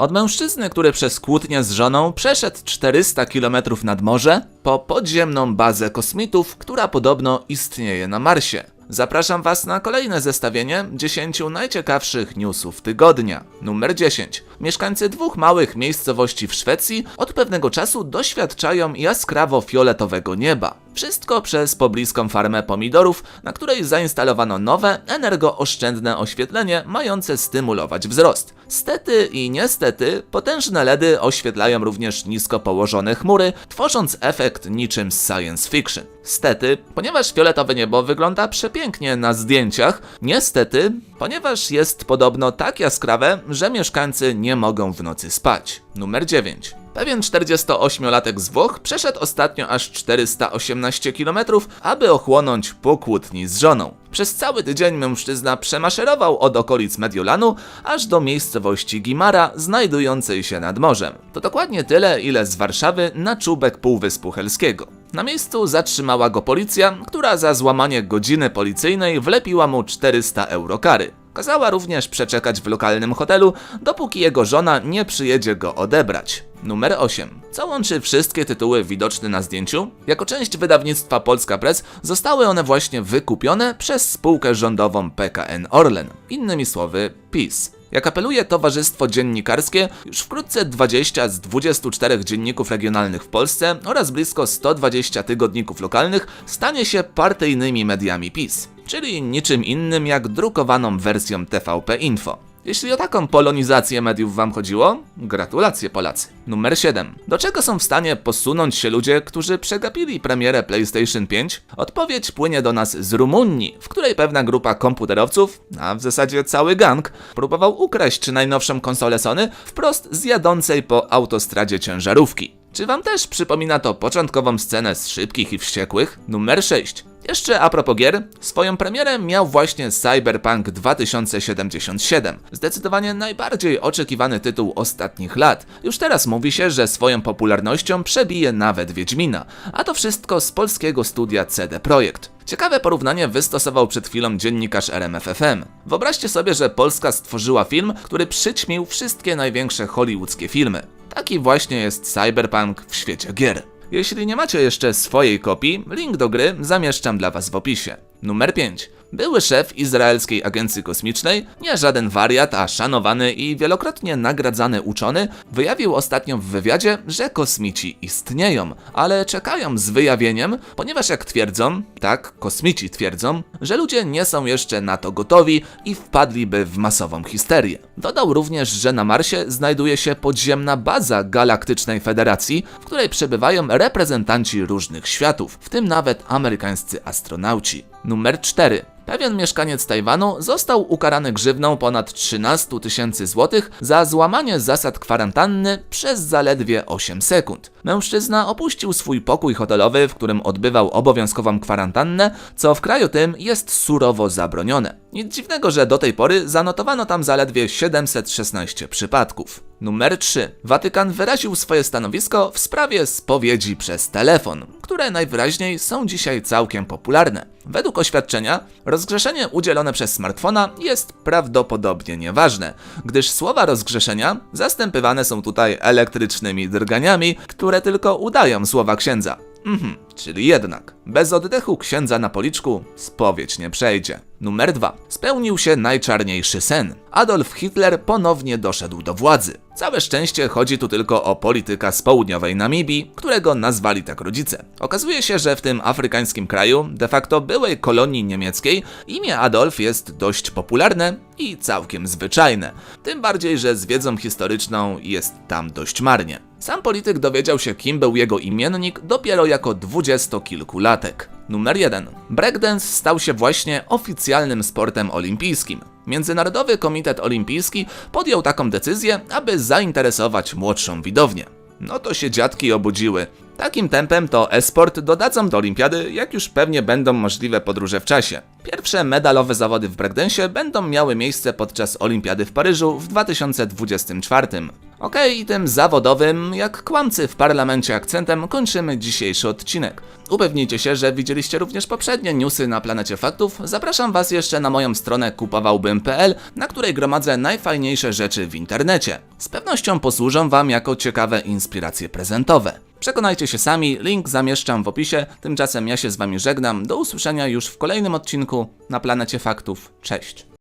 Od mężczyzny, który przez kłótnię z żoną przeszedł 400 km nad morze, po podziemną bazę kosmitów, która podobno istnieje na Marsie. Zapraszam Was na kolejne zestawienie 10 najciekawszych newsów tygodnia. Numer 10. Mieszkańcy dwóch małych miejscowości w Szwecji od pewnego czasu doświadczają jaskrawo fioletowego nieba. Wszystko przez pobliską farmę pomidorów, na której zainstalowano nowe, energooszczędne oświetlenie mające stymulować wzrost. Stety i niestety, potężne LEDy oświetlają również nisko położone chmury, tworząc efekt niczym science fiction. Stety, ponieważ fioletowe niebo wygląda przepięknie na zdjęciach, niestety, ponieważ jest podobno tak jaskrawe, że mieszkańcy nie mogą w nocy spać. Numer 9. Pewien 48-latek z Włoch przeszedł ostatnio aż 418 km, aby ochłonąć po kłótni z żoną. Przez cały tydzień mężczyzna przemaszerował od okolic Mediolanu aż do miejscowości Gimara, znajdującej się nad morzem. To dokładnie tyle, ile z Warszawy na czubek Półwyspu Helskiego. Na miejscu zatrzymała go policja, która za złamanie godziny policyjnej wlepiła mu 400 euro kary. Kazała również przeczekać w lokalnym hotelu, dopóki jego żona nie przyjedzie go odebrać. Numer 8. Co łączy wszystkie tytuły widoczne na zdjęciu? Jako część wydawnictwa Polska Press zostały one właśnie wykupione przez spółkę rządową PKN Orlen. Innymi słowy, PiS. Jak apeluje Towarzystwo Dziennikarskie, już wkrótce 20 z 24 dzienników regionalnych w Polsce oraz blisko 120 tygodników lokalnych stanie się partyjnymi mediami PiS, czyli niczym innym jak drukowaną wersją TVP Info. Jeśli o taką polonizację mediów wam chodziło, gratulacje Polacy. Numer 7. Do czego są w stanie posunąć się ludzie, którzy przegapili premierę PlayStation 5? Odpowiedź płynie do nas z Rumunii, w której pewna grupa komputerowców, a w zasadzie cały gang, próbował ukraść najnowszą konsolę Sony wprost z jadącej po autostradzie ciężarówki. Czy wam też przypomina to początkową scenę z Szybkich i Wściekłych? Numer 6. Jeszcze a propos gier, swoją premierę miał właśnie Cyberpunk 2077. Zdecydowanie najbardziej oczekiwany tytuł ostatnich lat. Już teraz mówi się, że swoją popularnością przebije nawet Wiedźmina. A to wszystko z polskiego studia CD Projekt. Ciekawe porównanie wystosował przed chwilą dziennikarz RMFFM. Wyobraźcie sobie, że Polska stworzyła film, który przyćmił wszystkie największe hollywoodzkie filmy. Taki właśnie jest Cyberpunk w świecie gier. Jeśli nie macie jeszcze swojej kopii, link do gry zamieszczam dla Was w opisie. Numer 5. Były szef izraelskiej agencji kosmicznej, nie żaden wariat, a szanowany i wielokrotnie nagradzany uczony, wyjawił ostatnio w wywiadzie, że kosmici istnieją, ale czekają z wyjawieniem, ponieważ jak twierdzą, tak, kosmici twierdzą, że ludzie nie są jeszcze na to gotowi i wpadliby w masową histerię. Dodał również, że na Marsie znajduje się podziemna baza Galaktycznej Federacji, w której przebywają reprezentanci różnych światów, w tym nawet amerykańscy astronauci. Numer 4. Pewien mieszkaniec Tajwanu został ukarany grzywną ponad 13 tysięcy złotych za złamanie zasad kwarantanny przez zaledwie 8 sekund. Mężczyzna opuścił swój pokój hotelowy, w którym odbywał obowiązkową kwarantannę, co w kraju tym jest surowo zabronione. Nic dziwnego, że do tej pory zanotowano tam zaledwie 716 przypadków. Numer 3. Watykan wyraził swoje stanowisko w sprawie spowiedzi przez telefon, które najwyraźniej są dzisiaj całkiem popularne. Według oświadczenia, rozgrzeszenie udzielone przez smartfona jest prawdopodobnie nieważne, gdyż słowa rozgrzeszenia zastępywane są tutaj elektrycznymi drganiami, które tylko udają słowa księdza. Mhm, czyli jednak, bez oddechu księdza na policzku spowiedź nie przejdzie. Numer 2. Spełnił się najczarniejszy sen. Adolf Hitler ponownie doszedł do władzy. Całe szczęście chodzi tu tylko o polityka z południowej Namibii, którego nazwali tak rodzice. Okazuje się, że w tym afrykańskim kraju, de facto byłej kolonii niemieckiej, imię Adolf jest dość popularne i całkiem zwyczajne. Tym bardziej, że z wiedzą historyczną jest tam dość marnie. Sam polityk dowiedział się, kim był jego imiennik dopiero jako dwudziestokilkulatek. Numer 1. Breakdance stał się właśnie oficjalnym sportem olimpijskim. Międzynarodowy Komitet Olimpijski podjął taką decyzję, aby zainteresować młodszą widownię. No to się dziadki obudziły. Takim tempem to e-sport dodadzą do olimpiady, jak już pewnie będą możliwe podróże w czasie. Pierwsze medalowe zawody w breakdance będą miały miejsce podczas olimpiady w Paryżu w 2024. Okej, i tym zawodowym, jak kłamcy w parlamencie akcentem, kończymy dzisiejszy odcinek. Upewnijcie się, że widzieliście również poprzednie newsy na Planecie Faktów. Zapraszam Was jeszcze na moją stronę kupowałbym.pl, na której gromadzę najfajniejsze rzeczy w internecie. Z pewnością posłużą Wam jako ciekawe inspiracje prezentowe. Przekonajcie się sami, link zamieszczam w opisie. Tymczasem ja się z Wami żegnam. Do usłyszenia już w kolejnym odcinku na Planecie Faktów. Cześć.